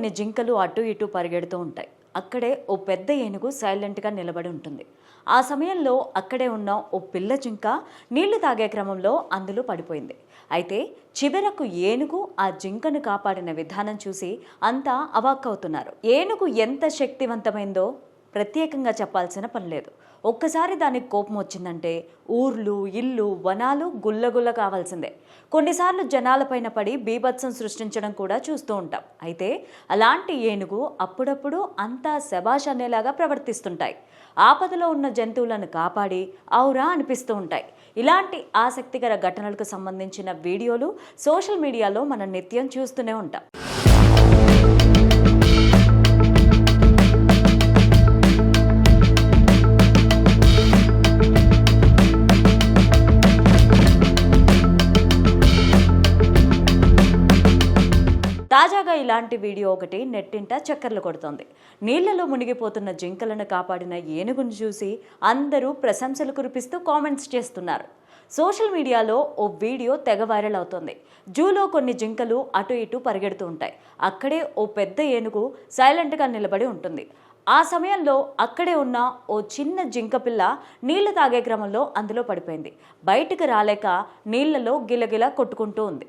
కొన్ని జింకలు అటు ఇటు పరిగెడుతూ ఉంటాయి. అక్కడే ఓ పెద్ద ఏనుగు సైలెంట్గా నిలబడి ఉంటుంది. ఆ సమయంలో అక్కడే ఉన్న ఓ పిల్ల జింక నీళ్ళు తాగే క్రమంలో అందులో పడిపోయింది. అయితే చివరకు ఏనుగు ఆ జింకను కాపాడిన విధానం చూసి అంతా అవాక్కవుతున్నారు. ఏనుగు ఎంత శక్తివంతమైందో ప్రత్యేకంగా చెప్పాల్సిన పని లేదు. ఒక్కసారి దానికి కోపం వచ్చిందంటే ఊర్లు ఇల్లు వనాలు గుల్లగుల్ల కావాల్సిందే. కొన్నిసార్లు జనాలపైన పడి బీభత్సం సృష్టించడం కూడా చూస్తూ ఉంటాం. అయితే అలాంటి ఏనుగు అప్పుడప్పుడు అంతా శబాష్ అనేలాగా ప్రవర్తిస్తుంటాయి. ఆపదలో ఉన్న జంతువులను కాపాడి ఔరా అనిపిస్తూ ఉంటాయి. ఇలాంటి ఆసక్తికర ఘటనలకు సంబంధించిన వీడియోలు సోషల్ మీడియాలో మనం నిత్యం చూస్తూనే ఉంటాం. తాజాగా ఇలాంటి వీడియో ఒకటి నెట్టింట చక్కర్లు కొడుతోంది. నీళ్ళలో మునిగిపోతున్న జింకలను కాపాడిన ఏనుగును చూసి అందరూ ప్రశంసలు కురిపిస్తూ కామెంట్స్ చేస్తున్నారు. సోషల్ మీడియాలో ఓ వీడియో తెగ వైరల్ అవుతోంది. జూలో కొన్ని జింకలు అటు ఇటు పరిగెడుతూ ఉంటాయి. అక్కడే ఓ పెద్ద ఏనుగు సైలెంట్గా నిలబడి ఉంటుంది. ఆ సమయంలో అక్కడే ఉన్న ఓ చిన్న జింక పిల్ల నీళ్ళు తాగే క్రమంలో అందులో పడిపోయింది. బయటికి రాలేక నీళ్ళలో గిలగిల కొట్టుకుంటూ ఉంది.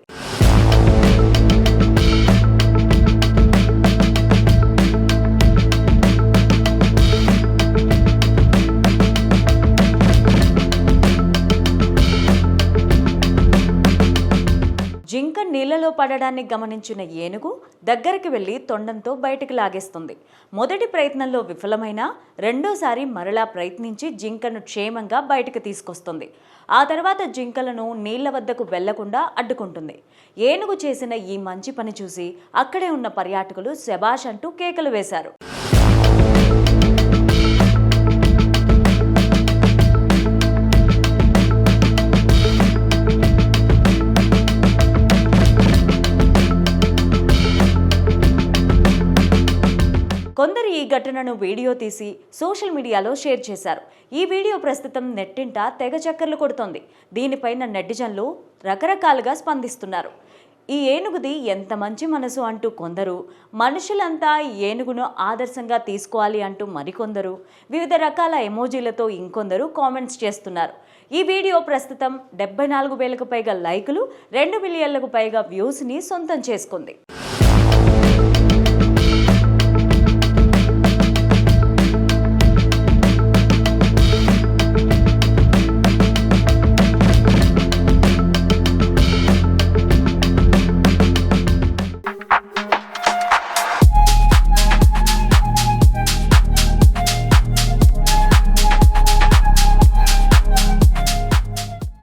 జింక నీళ్ళలో పడడాన్ని గమనించిన ఏనుగు దగ్గరికి వెళ్ళి తొండంతో బయటకు లాగేస్తుంది. మొదటి ప్రయత్నంలో విఫలమైన రెండోసారి మరలా ప్రయత్నించి జింకను క్షేమంగా బయటకు తీసుకొస్తుంది. ఆ తర్వాత జింకలను నీళ్ళ వద్దకు వెళ్ళకుండా అడ్డుకుంటుంది. ఏనుగు చేసిన ఈ మంచి పని చూసి అక్కడే ఉన్న పర్యాటకులు శబాష్ అంటూ కేకలు వేశారు. ఈ ఘటనను వీడియో తీసి సోషల్ మీడియాలో షేర్ చేశారు. ఈ వీడియో ప్రస్తుతం నెట్టింట తెగ చక్కర్లు కొడుతోంది. దీనిపైన నెటిజన్లు రకరకాలుగా స్పందిస్తున్నారు. ఈ ఏనుగుది ఎంత మంచి మనసు అంటూ కొందరు మనుషులంతా ఈ ఏనుగును ఆదర్శంగా తీసుకోవాలి అంటూ మరికొందరు వివిధ రకాల ఎమోజీలతో ఇంకొందరు కామెంట్స్ చేస్తున్నారు. ఈ వీడియో ప్రస్తుతం డెబ్బై నాలుగు వేలకు పైగా లైకులు రెండు మిలియన్లకు పైగా వ్యూస్ని సొంతం చేసుకుంది.